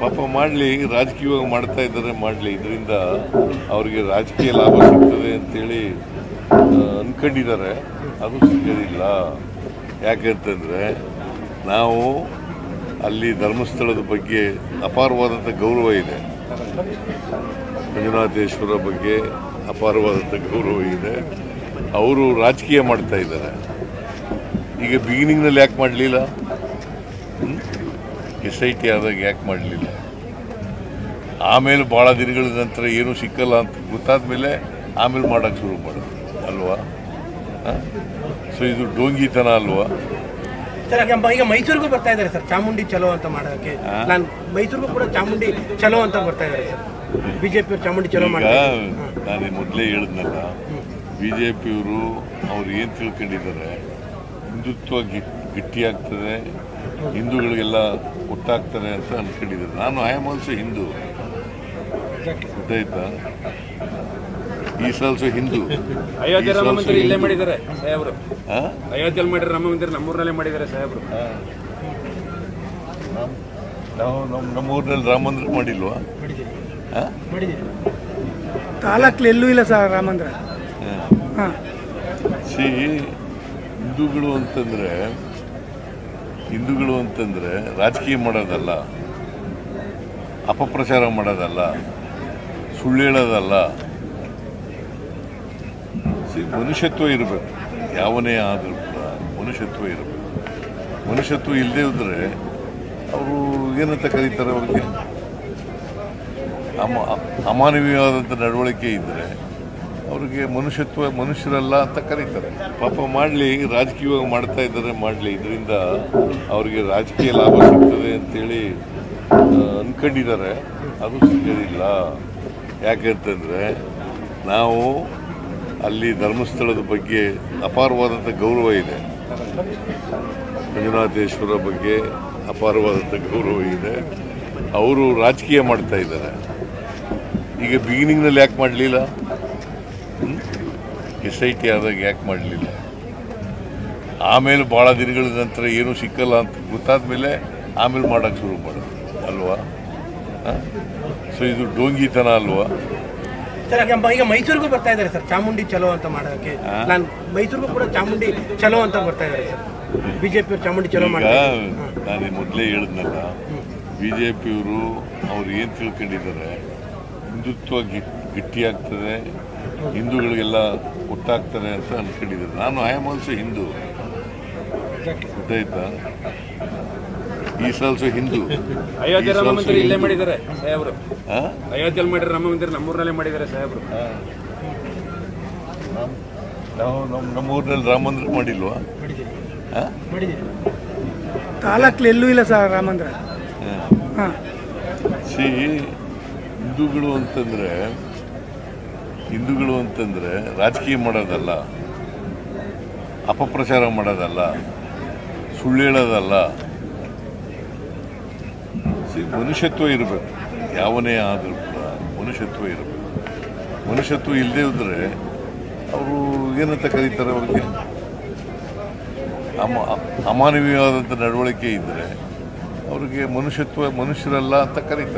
ಪಾಪ ಮಾಡಲಿ, ರಾಜಕೀಯವಾಗಿ ಮಾಡ್ತಾ ಇದ್ದಾರೆ, ಮಾಡಲಿ. ಇದರಿಂದ ಅವರಿಗೆ ರಾಜಕೀಯ ಲಾಭ ಸಿಗ್ತದೆ ಅಂತೇಳಿ ಅಂದ್ಕೊಂಡಿದ್ದಾರೆ ಅದು ಸಿಗೋದಿಲ್ಲ. ಯಾಕೆಂತಂದರೆ ನಾವು ಅಲ್ಲಿ ಧರ್ಮಸ್ಥಳದ ಬಗ್ಗೆ ಅಪಾರವಾದಂಥ ಗೌರವ ಇದೆ. ಮಂಜುನಾಥೇಶ್ವರ ಬಗ್ಗೆ ಅಪಾರವಾದಂಥ ಗೌರವ ಇದೆ. ಅವರು ರಾಜಕೀಯ ಮಾಡ್ತಾ ಇದ್ದಾರೆ. ಈಗ ಬಿಗಿನಿಂಗ್ನಲ್ಲಿ ಯಾಕೆ ಮಾಡಲಿಲ್ಲ? ಎಸ್ ಐ ಟಿ ಆದಾಗ ಯಾಕೆ ಮಾಡಲಿಲ್ಲ? ಆಮೇಲೆ ಭಾಳ ದಿನಗಳ ನಂತರ ಏನೂ ಸಿಕ್ಕಲ್ಲ ಅಂತ ಗೊತ್ತಾದ ಮೇಲೆ ಆಮೇಲೆ ಮಾಡೋಕ್ಕೆ ಶುರು ಮಾಡೋದು ಅಲ್ವಾ? ಸೊ ಇದು ಡೋಂಗಿತನ ಅಲ್ವಾ? ಈಗ ಮೈಸೂರಿಗೂ ಬರ್ತಾ ಇದ್ದಾರೆ ಸರ್. ಚಾಮುಂಡಿ ಚಲೋ ಅಂತ ಮಾಡೋಕ್ಕೆ. ನಾನು ಮೈಸೂರಿಗೂ ಕೂಡ ಚಾಮುಂಡಿ ಚಲೋ ಅಂತ ಬರ್ತಾ ಇದ್ದಾರೆ ಸರ್. ಬಿಜೆಪಿ ಚಾಮುಂಡಿ ಚಲೋ ಮಾಡ್ತಾರೆ. ನಾನು ಮೊದಲೇ ಹೇಳಿದ್ನಲ್ಲ ಬಿ ಜೆ ಪಿಯವರು ಅವ್ರು ಏನು ತಿಳ್ಕೊಂಡಿದ್ದಾರೆ? ಹಿಂದುತ್ವ ಗಟ್ಟಿಯಾಗ್ತದೆ ಹಿಂದೂಗಳಿಗೆಲ್ಲ ಒಟ್ಟಾಗ್ತಾರೆ ಅಂತ ಅನ್ಕೊಂಡಿದ್ದಾರೆ ನಾನು ಐ ಆಮ್ ಆಲ್ಸೋ ಹಿಂದೂ ಗೊತ್ತಾಯ್ತಾ? Is also Hindu Ayodhya He Rama ಮಂದಿರ ಇಲ್ಲೇ. ಮಾಡಿದ್ದಾರೆ ಸಾಹೇಬ್ರು. ಆ? ಅಯೋಧ್ಯೆಯಲ್ಲಿ ಮಾಡಿರೋ ರಾಮ ಮಂದಿರ ನಮ್ಮೂರಲ್ಲೇ ಮಾಡಿದ್ದಾರೆ ಸಾಹೇಬ್ರು. ನಾವು ನಮ್ಮ ನಮ್ಮ ಊರಿನಲ್ಲಿ ರಾಮ ಮಂದಿರ ಮಾಡಿಲ್ವಾ? ಆ? ಎಲ್ಲೂ ಇಲ್ಲ ಸರ್ ರಾಮ ಮಂದಿರ ಹಾಂ. ಸಿ ಹಿಂದೂಗಳು ಅಂತಂದ್ರೆ ಹಿಂದೂಗಳು ಅಂತಂದರೆ ರಾಜಕೀಯ ಮಾಡೋದಲ್ಲ, ಅಪಪ್ರಚಾರ ಮಾಡೋದಲ್ಲ, ಸುಳ್ಳು ಹೇಳೋದಲ್ಲ. ಮನುಷ್ಯತ್ವ ಇರಬೇಕು. ಯಾವನೇ ಆದರೂ ಕೂಡ ಮನುಷ್ಯತ್ವ ಇರಬೇಕು. ಮನುಷ್ಯತ್ವ ಇಲ್ಲದೆ ಇದ್ದರೆ ಅವರು ಏನಂತ ಕರೀತಾರೆ ಅವ್ರಿಗೆ? ಅಮ ಅಮಾನವೀಯವಾದಂಥ ನಡವಳಿಕೆ ಇದ್ದರೆ ಅವ್ರಿಗೆ ಮನುಷ್ಯತ್ವ ಮನುಷ್ಯರಲ್ಲ ಅಂತ ಕರೀತಾರೆ. ಪಾಪ ಮಾಡಲಿ, ರಾಜಕೀಯವಾಗಿ ಮಾಡ್ತಾ ಇದ್ದಾರೆ, ಮಾಡಲಿ. ಇದರಿಂದ ಅವರಿಗೆ ರಾಜಕೀಯ ಲಾಭ ಸಿಗ್ತದೆ ಅಂತೇಳಿ ಅಂದ್ಕೊಂಡಿದ್ದಾರೆ ಅದು ಸಿಗೋದಿಲ್ಲ. ಯಾಕೆಂತಂದರೆ ನಾವು ಅಲ್ಲಿ ಧರ್ಮಸ್ಥಳದ ಬಗ್ಗೆ ಅಪಾರವಾದಂಥ ಗೌರವ ಇದೆ. ಮಂಜುನಾಥೇಶ್ವರ ಬಗ್ಗೆ ಅಪಾರವಾದಂಥ ಗೌರವ ಇದೆ. ಅವರು ರಾಜಕೀಯ ಮಾಡ್ತಾ ಇದ್ದಾರೆ. ಈಗ ಬಿಗಿನಿಂಗ್ನಲ್ಲಿ ಯಾಕೆ ಮಾಡಲಿಲ್ಲ? ಎಸ್ ಐ ಟಿ ಆದಾಗ ಯಾಕೆ ಮಾಡಲಿಲ್ಲ? ಆಮೇಲೆ ಭಾಳ ದಿನಗಳ ನಂತರ ಏನೂ ಸಿಕ್ಕಲ್ಲ ಅಂತ ಗೊತ್ತಾದ ಮೇಲೆ ಆಮೇಲೆ ಮಾಡೋಕ್ಕೆ ಶುರು ಮಾಡೋದು ಅಲ್ವಾ? ಸೊ ಇದು ಡೋಂಗಿತನ ಅಲ್ವಾ? ಸರ್ ಈಗ ಮೈಸೂರಿಗೂ ಬರ್ತಾ ಇದ್ದಾರೆ ಸರ್. ಚಾಮುಂಡಿ ಚಲೋ ಅಂತ ಮಾಡೋಕ್ಕೆ. ನಾನು ಮೈಸೂರಿಗೂ ಕೂಡ ಚಾಮುಂಡಿ ಚಲೋ ಅಂತ ಬರ್ತಾ ಇದ್ದಾರೆ ಸರ್. ಬಿಜೆಪಿ ಚಾಮುಂಡಿ ಚಲೋ ಮಾಡ್ತಾರೆ. ನಾನು ಮೊದಲೇ ಹೇಳಿದ್ನಲ್ಲ ಬಿ ಜೆ ಪಿಯವರು ಅವ್ರು ಏನು ತಿಳ್ಕೊಂಡಿದ್ದಾರೆ? ಹಿಂದುತ್ವ ಗಟ್ಟಿಯಾಗ್ತದೆ ಹಿಂದೂಗಳಿಗೆಲ್ಲ ಒಟ್ಟಾಗ್ತಾರೆ ಅಂತ ಅನ್ಕೊಂಡಿದ್ದಾರೆ ನಾನು ಐ ಆಮ್ ಆಲ್ಸೋ ಹಿಂದೂ ಗೊತ್ತಾಯ್ತಾ? ಈಸ್ ಆಲ್ಸೋ ಹಿಂದೂ ಅಯೋಧ್ಯೆ ರಾಮ ಮಂದಿರ ಇಲ್ಲೇ ಮಾಡಿದ್ದಾರೆ ಸಾಹೇಬ್ರು. ಆ? ಅಯೋಧ್ಯೆಯಲ್ಲಿ ಮಾಡಿರೋ ರಾಮ ಮಂದಿರ ನಮ್ಮೂರಲ್ಲೇ ಮಾಡಿದ್ದಾರೆ ಸಾಹೇಬ್ರು. ನಾವು ನಮ್ಮ ನಮ್ಮ ಊರಿನಲ್ಲಿ ರಾಮ ಮಂದಿರ ಮಾಡಿಲ್ವಾ ಕಾಲಕ್ಕೆ? ಎಲ್ಲೂ ಇಲ್ಲ ಸರ್ ರಾಮ ಮಂದಿರ ಹಾಂ. ಸಿ ಹಿಂದೂಗಳು ಅಂತಂದ್ರೆ ಹಿಂದೂಗಳು ಅಂತಂದರೆ ರಾಜಕೀಯ ಮಾಡೋದಲ್ಲ, ಅಪಪ್ರಚಾರ ಮಾಡೋದಲ್ಲ, ಸುಳ್ಳು ಹೇಳೋದಲ್ಲ. ಮನುಷ್ಯತ್ವ ಇರಬೇಕು. ಯಾವನೇ ಆದರೂ ಕೂಡ ಮನುಷ್ಯತ್ವ ಇರಬೇಕು. ಮನುಷ್ಯತ್ವ ಇಲ್ಲದೆ ಇದ್ದರೆ ಅವರು ಏನಂತ ಕರೀತಾರೆ ಅವ್ರಿಗೆ? ಅಮ ಅಮಾನವೀಯವಾದಂಥ ನಡವಳಿಕೆ ಇದ್ದರೆ ಅವರಿಗೆ ಮನುಷ್ಯತ್ವ ಮನುಷ್ಯರಲ್ಲ ಅಂತ ಕರೀತಾರೆ.